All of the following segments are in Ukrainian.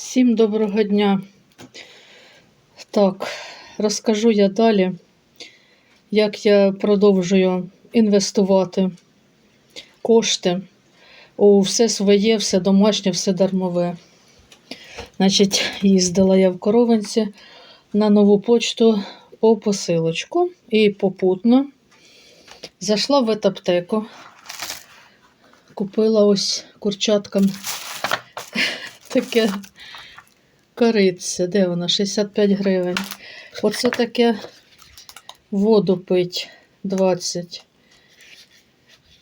Всім доброго дня. Так, розкажу я далі, як я продовжую інвестувати кошти у все своє, все домашнє, все дармове. Значить, їздила я в Коровинці на нову почту по посилочку і попутно зайшла в етаптеку, купила ось курчаткам таке корице. Де вона? 65 гривень. Оце таке воду пить 20.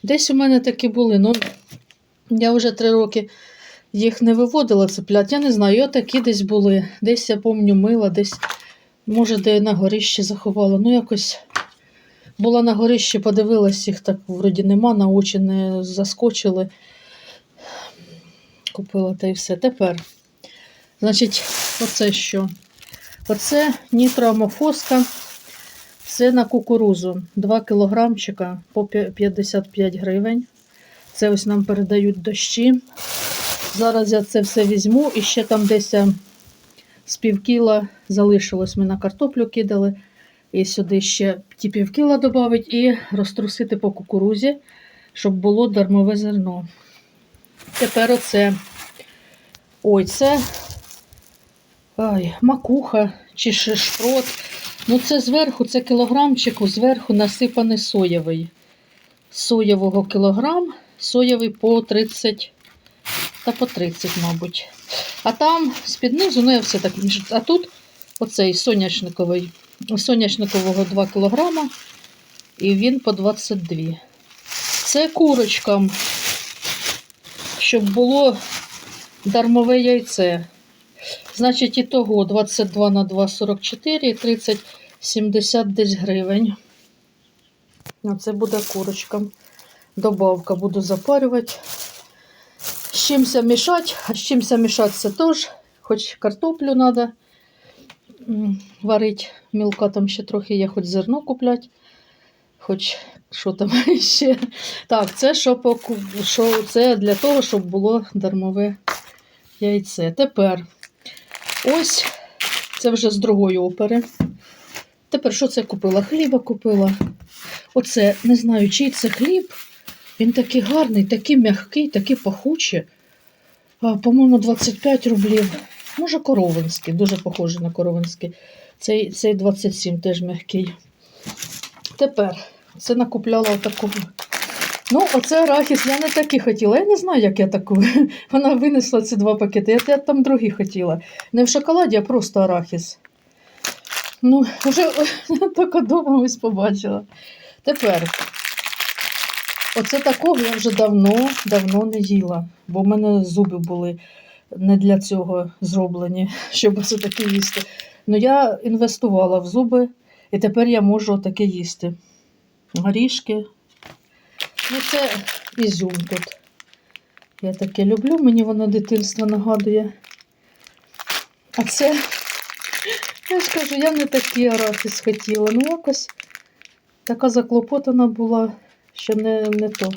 Десь у мене такі були. Ну, я вже три роки їх не виводила цеплят. Я не знаю, і отакі десь були. Десь я помню мила, десь, може, де на горищі заховала. Ну, якось була на горищі, подивилась, їх так вроді нема, на очі не заскочили. Купила та й все. Тепер, значить, оце що? Оце нітроамофоска. Це на кукурузу. 2 кілограмчика по 55 гривень. Це ось нам передають дощі. Зараз я це все візьму і ще там десь е, з півкіла залишилось. Ми на картоплю кидали. І сюди ще ті півкіла додати і розтрусити по кукурузі, щоб було дармове зерно. Тепер оце. Ой, це ай, макуха чи ще шпрот. Ну, це зверху, це кілограмчику, зверху насипаний соєвий. Соєвого кілограм, соєвий по 30 та по 30, мабуть. А там з-під низу, ну я все так. А тут оцей соняшниковий. Соняшникового 2 кілограма, і він по 22. Це курочкам, щоб було дармове яйце. Значить, і того 22 на 2 44 і 30 70 десь гривень. Оце буде курочкам. Добавка буду запарювати. З чимся мішати, а з чимся мішати це теж. Хоч картоплю треба варити. Мілка там ще трохи є, хоч зерно купляти. Хоч що там ще. Так, це що, поку... що це для того, щоб було дармове яйце. Тепер ось це вже з другої опери. Тепер що це купила? Хліба купила. Оце, не знаю, чий це хліб. Він такий гарний, такий м'який, такий пахучий. По-моєму, 25 рублів. Може, коровинський, дуже похожий на коровинський. Цей, цей 27 теж м'який. Тепер це накупляла отаку. Ну, оце арахіс, я не такі хотіла. Я не знаю, як я таку. Вона винесла ці два пакети. Я, я там другі хотіла. Не в шоколаді, а просто арахіс. Ну, вже тільки вдома ось побачила. Тепер, оце такого я вже давно, давно не їла, бо в мене зуби були не для цього зроблені, щоб це таке їсти. Ну, я інвестувала в зуби, і тепер я можу таке їсти. Горішки. Ну, це ізюм тут. Я таке люблю, мені воно дитинство нагадує. А це, я ж кажу, я не такий арахіс хотіла. Ну, якось така заклопотана була, що не, не то.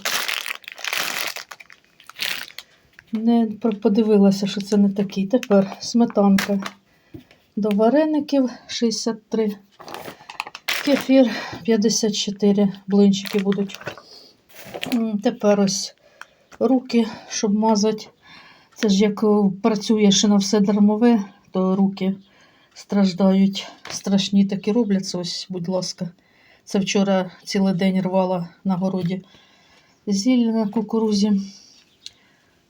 Не подивилася, що це не такий. Тепер сметанка до вареників 63. Кефір 54 блинчики будуть. Тепер ось руки, щоб мазати. Це ж як е, працюєш на все дармове, то руки страждають. Страшні такі робляться. Ось, будь ласка. Це вчора цілий день рвала на городі зілля на кукурузі.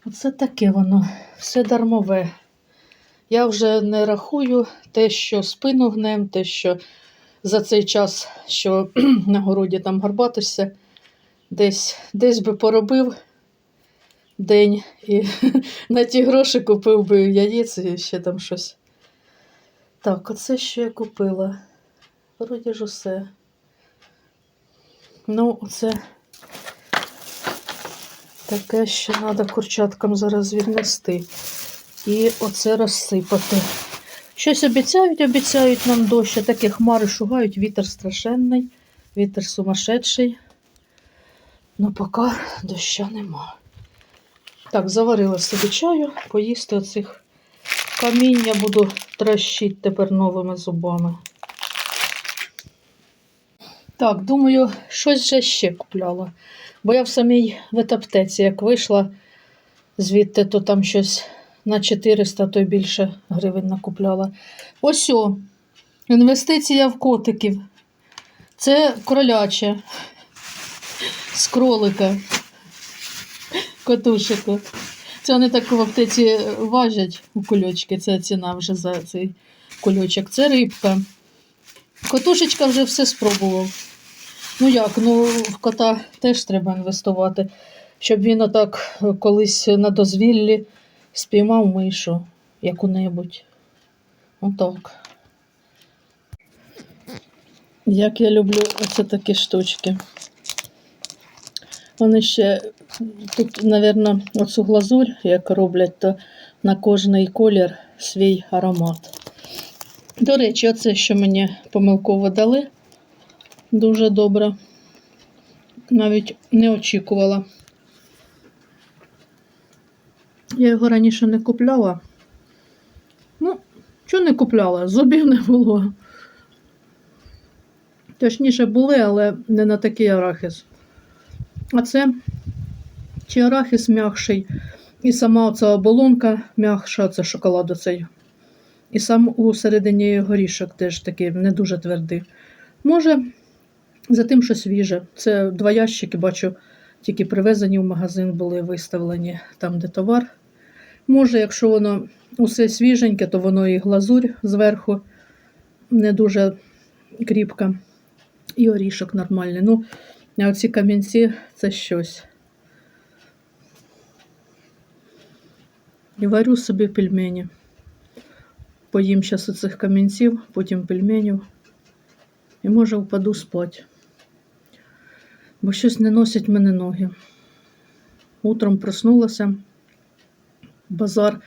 Оце таке воно, все дармове. Я вже не рахую те, що спину гнем, те, що за цей час, що на городі там горбатишся, десь, десь би поробив день і на ті гроші купив би яєць і ще там щось. Так, оце що я купила. Вроді ж усе. Ну, оце таке, що треба курчаткам зараз віднести. І оце розсипати. Щось обіцяють, обіцяють нам дощ, такі хмари шугають, вітер страшенний, вітер сумасшедший. Ну, поки доща нема. Так, заварила собі чаю, поїсти оцих каміння буду трощити тепер новими зубами. Так, думаю, щось же ще купляла. Бо я в самій ветаптеці, як вийшла звідти, то там щось на 400, то й більше гривень накупляла. Ось о, інвестиція в котиків. Це кроляче з кролика. Котушику. Це вони так в аптеці важать у кульочки. Це ціна вже за цей кульочок. Це рибка. Котушечка вже все спробував. Ну як, ну в кота теж треба інвестувати, щоб він отак колись на дозвіллі спіймав мишу яку-небудь. Отак. Як я люблю оце такі штучки. Вони ще тут, мабуть, оцю глазурь, як роблять, то на кожний колір свій аромат. До речі, оце, що мені помилково дали, дуже добре. Навіть не очікувала. Я його раніше не купляла. Ну, чого не купляла? Зубів не було. Точніше були, але не на такий арахіс. А це чи арахіс м'якший, і сама оця оболонка м'якша, це шоколад оцей. І сам у середині горішок теж такий не дуже твердий. Може, за тим, що свіже. Це два ящики, бачу, тільки привезені в магазин, були виставлені там, де товар. Може, якщо воно усе свіженьке, то воно і глазурь зверху не дуже кріпка. І орішок нормальний. Ну, а оці камінці це щось. І варю собі пельмені. Поїм зараз оцих камінців, потім пельменів. І може впаду спати. Бо щось не носять мене ноги. Утром проснулася, базар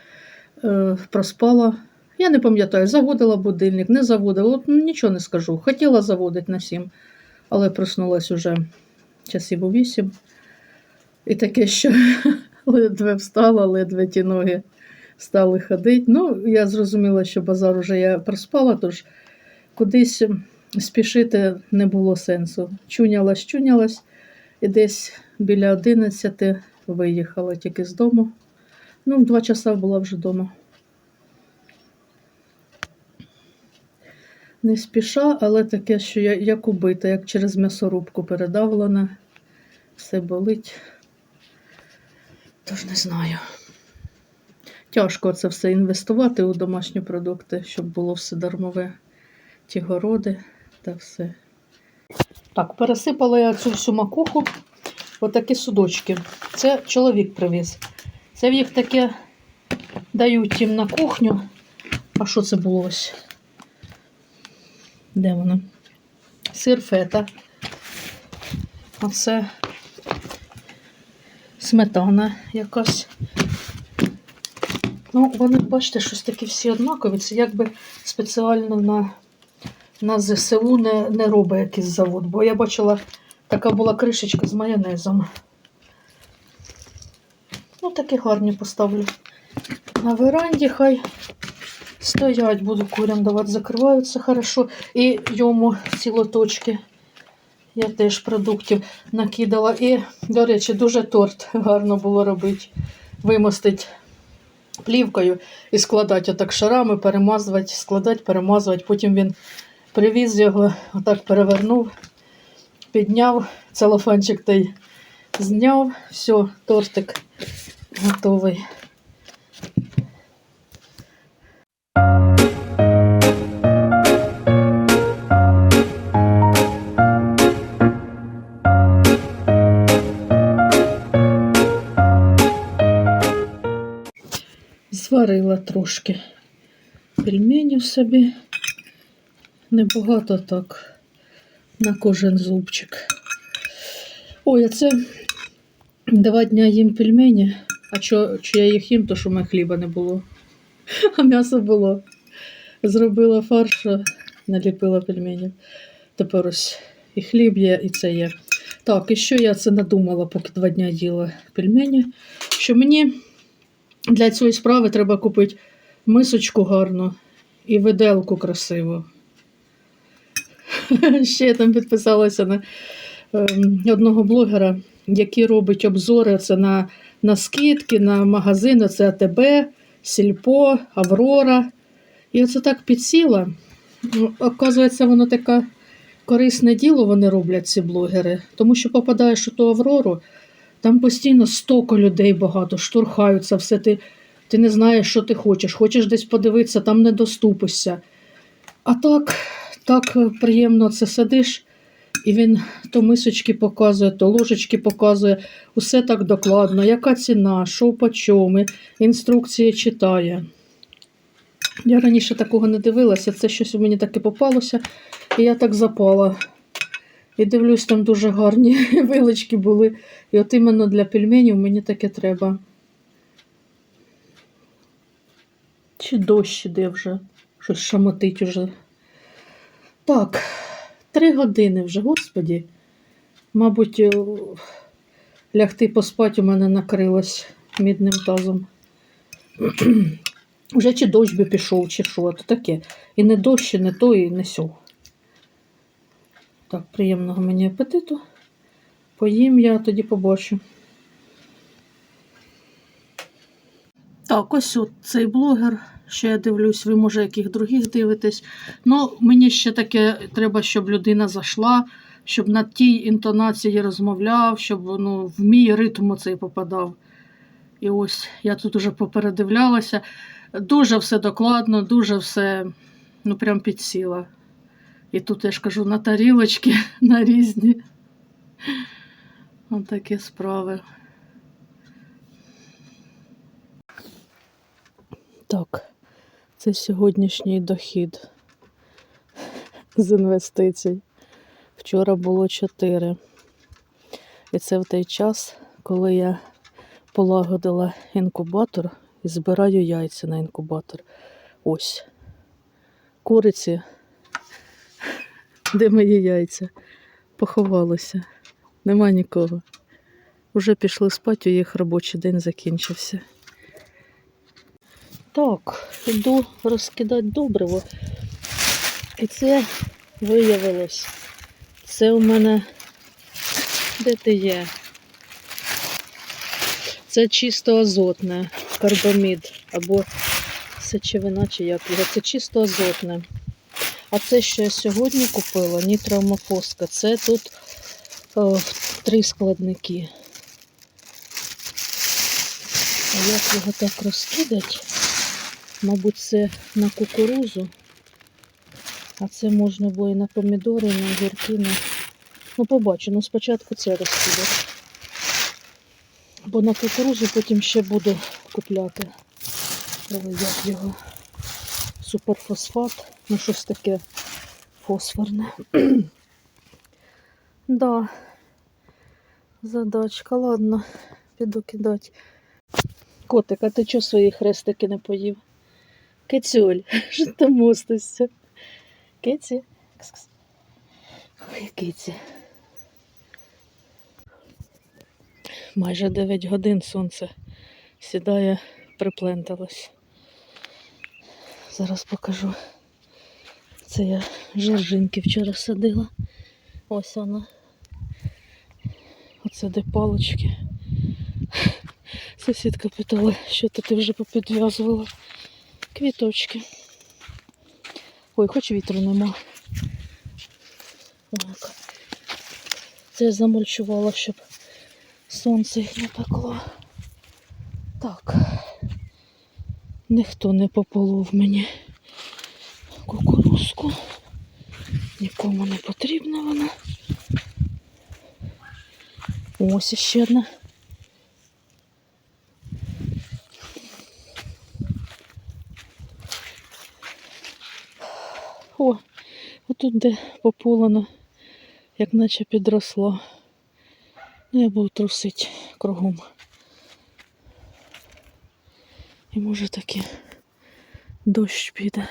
е, проспала. Я не пам'ятаю, заводила будильник, не заводила, от нічого не скажу. Хотіла заводити на сім, але проснулась уже часів у вісім. І таке, що ледве встала, ледве ті ноги стали ходити. Ну, я зрозуміла, що базар уже я проспала, тож кудись спішити не було сенсу. Чунялась, чунялась, і десь біля 11 виїхала тільки з дому. Ну, в два часа була вже вдома. Не спіша, але таке, що я як убита, як через м'ясорубку передавлена. Все болить. Тож не знаю. Тяжко це все інвестувати у домашні продукти, щоб було все дармове. Ті городи та все. Так, пересипала я цю всю макуху. Отакі судочки. Це чоловік привіз. Це в їх таке дають їм на кухню. А що це було ось? Де воно? Сир фета. А це сметана якась. Ну, вони, бачите, щось такі всі однакові. Це якби спеціально на, на ЗСУ не, не робить якийсь завод. Бо я бачила, така була кришечка з майонезом. Ну, такі гарні поставлю. На веранді хай стоять, буду курям давати, закриваються хорошо. І йому ці лоточки. Я теж продуктів накидала. І, до речі, дуже торт гарно було робити. Вимостить плівкою і складати отак шарами, перемазувати, складати, перемазувати. Потім він привіз його, отак перевернув, підняв, целофанчик той зняв. Все, тортик готовий. Зварила трошки пельменів собі. Небагато так на кожен зубчик. Ой, а це два дня їм пельмені. А що, що я їх їм, то що в мене хліба не було. А м'ясо було. Зробила фарш, наліпила пельменів. Тепер ось і хліб є, і це є. Так, і що я це надумала, поки два дня їла пельмені, що мені для цієї справи треба купити мисочку гарно і виделку красиво. Ще я там підписалася на ем, одного блогера, який робить обзори це на, на скидки, на магазини, це АТБ, Сільпо, Аврора. І оце так підсіла. Ну, Оказується, воно таке корисне діло вони роблять, ці блогери. Тому що попадаєш у ту Аврору, там постійно стоко людей багато, штурхаються, все ти, ти не знаєш, що ти хочеш. Хочеш десь подивитися, там не доступишся. А так, так приємно це сидиш, і він то мисочки показує, то ложечки показує, усе так докладно, яка ціна, що по чому, інструкції читає. Я раніше такого не дивилася, це щось у мені таке попалося, і я так запала. І дивлюсь, там дуже гарні вилочки були. І от іменно для пельменів мені таке треба. Чи дощ іде вже? Щось шамотить уже. Так, три години вже, господі. Мабуть, е, лягти поспати у мене накрилось мідним тазом. Уже чи дощ би пішов, чи що, то таке. І не дощ, і не то, і не сьо. Так, приємного мені апетиту. Поїм я, тоді побачу. Так, ось от цей блогер. Ще я дивлюсь, ви може яких других дивитесь. Ну, мені ще таке треба, щоб людина зайшла, щоб на тій інтонації розмовляв, щоб ну, в мій ритм оцей попадав. І ось я тут уже попередивлялася. Дуже все докладно, дуже все ну, прям підсіла. І тут я ж кажу на тарілочки, на різні. Ось такі справи. Так, це сьогоднішній дохід з інвестицій. Вчора було 4. І це в той час, коли я полагодила інкубатор і збираю яйця на інкубатор. Ось. Куриці де мої яйця? Поховалися. Нема нікого. Уже пішли спати, у їх робочий день закінчився. Так, іду розкидати добриво. І це виявилось. Це у мене де ти є? Це чисто азотне, карбамід або сечовина, чи як його. Це чисто азотне. А це, що я сьогодні купила, нітроамофоска, це тут о, три складники. А як його так розкидати? Мабуть, це на кукурузу. А це можна було і на помідори, і на огірки. На... Ну, побачу, ну спочатку це розкидати. Бо на кукурузу потім ще буду купляти. Ой, як його суперфосфат. Ну, щось таке фосфорне. да. Задачка, ладно, піду кидати. Котик, а ти чого свої хрестики не поїв? Кицюль, що ти мостишся? Киці? Ой, киці. Майже 9 годин сонце сідає, припленталось. Зараз покажу. Це я жоржинки вчора садила. Ось вона. Оце де палочки. Сусідка питала, що то ти вже попідв'язувала. Квіточки. Ой, хоч вітру нема. Так. Це я замульчувала, щоб сонце їх не пекло. Так. Ніхто не пополов мені кукурузку. Нікому не потрібна вона. Ось іще одна. О, отут де пополено, як наче підросло. Ну, я буду трусити кругом. І може таки дощ піде.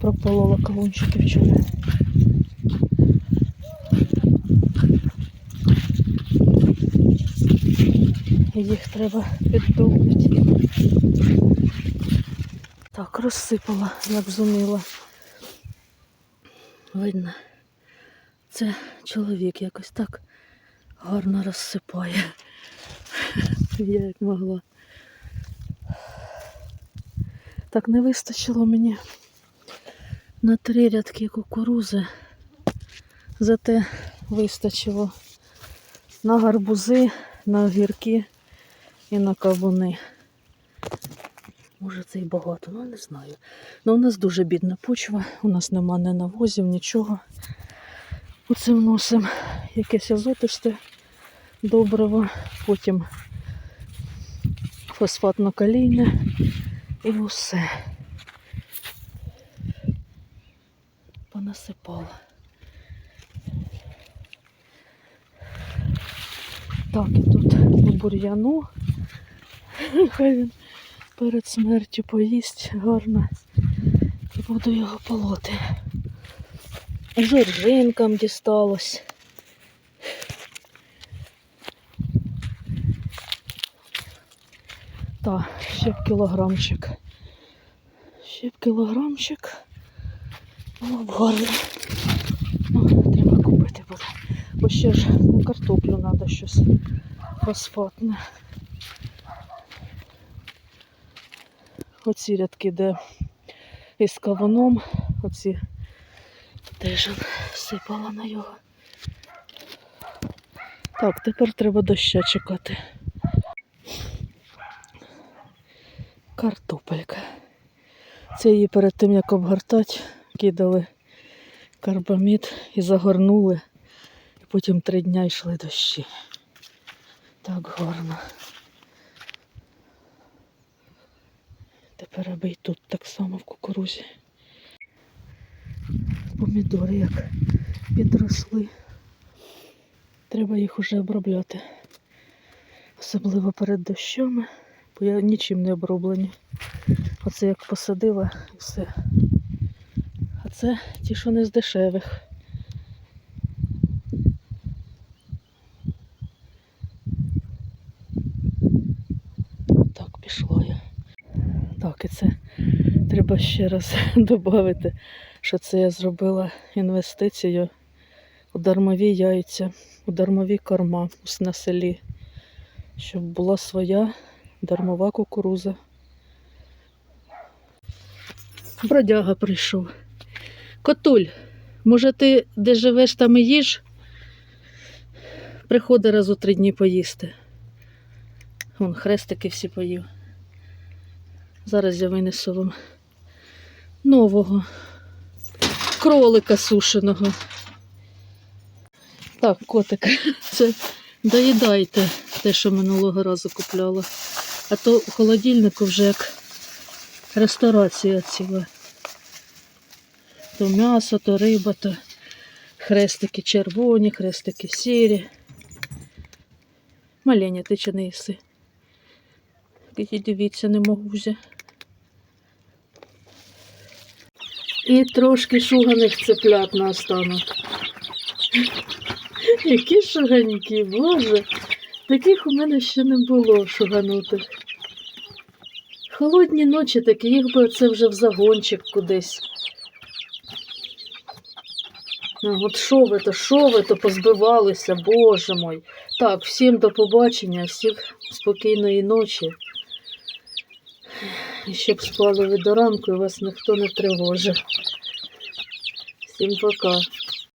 Прополола колончики вчора. Їх треба піддумати. Так, розсипала, як зуміла. Видно це чоловік якось так гарно розсипає. Я як могла. Так не вистачило мені на три рядки кукурузи. Зате вистачило на гарбузи, на огірки і на кавуни. Може це і багато, ну не знаю. Ну у нас дуже бідна почва, у нас нема ні навозів, нічого. Оце вносимо якесь азотисте добриво, потім фосфатно-калійне і усе. Понасипала. Так, і тут бур'яну. Хай він перед смертю поїсть гарно. І буду його полоти. Жоржинкам дісталось. Так, ще б кілограмчик. Ще б кілограмчик. Було б треба купити буде. Бо ще ж на картоплю треба щось фосфатне. Оці рядки, де із кавуном, оці теж сипала на його. Так, тепер треба доща чекати. Картопелька. Це її перед тим, як обгортати, кидали карбамід і загорнули. І потім три дня йшли дощі. Так гарно. Тепер аби й тут так само в кукурузі. Помідори як підросли. Треба їх уже обробляти. Особливо перед дощами, бо я нічим не оброблені. Оце як посадила і все. А це ті, що не з дешевих. Так, пішло я. Так, і це треба ще раз додати, що це я зробила інвестицію у дармові яйця, у дармові корма на селі, щоб була своя дармова кукуруза. Бродяга прийшов. Котуль, може ти де живеш, там і їж? Приходи раз у три дні поїсти. Вон хрестики всі поїв. Зараз я винесу вам нового кролика сушеного. Так, котик, це доїдайте те, що минулого разу купляла. А то в холодильнику вже як ресторація ціла. То м'ясо, то риба, то хрестики червоні, хрестики сірі. Маленя, ти чи не їси? Дивіться, не могузя. І трошки шуганих цеплят на останок. Які шуганьки, боже. Таких у мене ще не було шуганутих. Холодні ночі такі, їх би це вже в загончик кудись. А, от що ви то, що ви то позбивалися, боже мой. Так, всім до побачення, всім спокійної ночі. Щоб спали ви до ранку і вас ніхто не тривожив. Всім пока.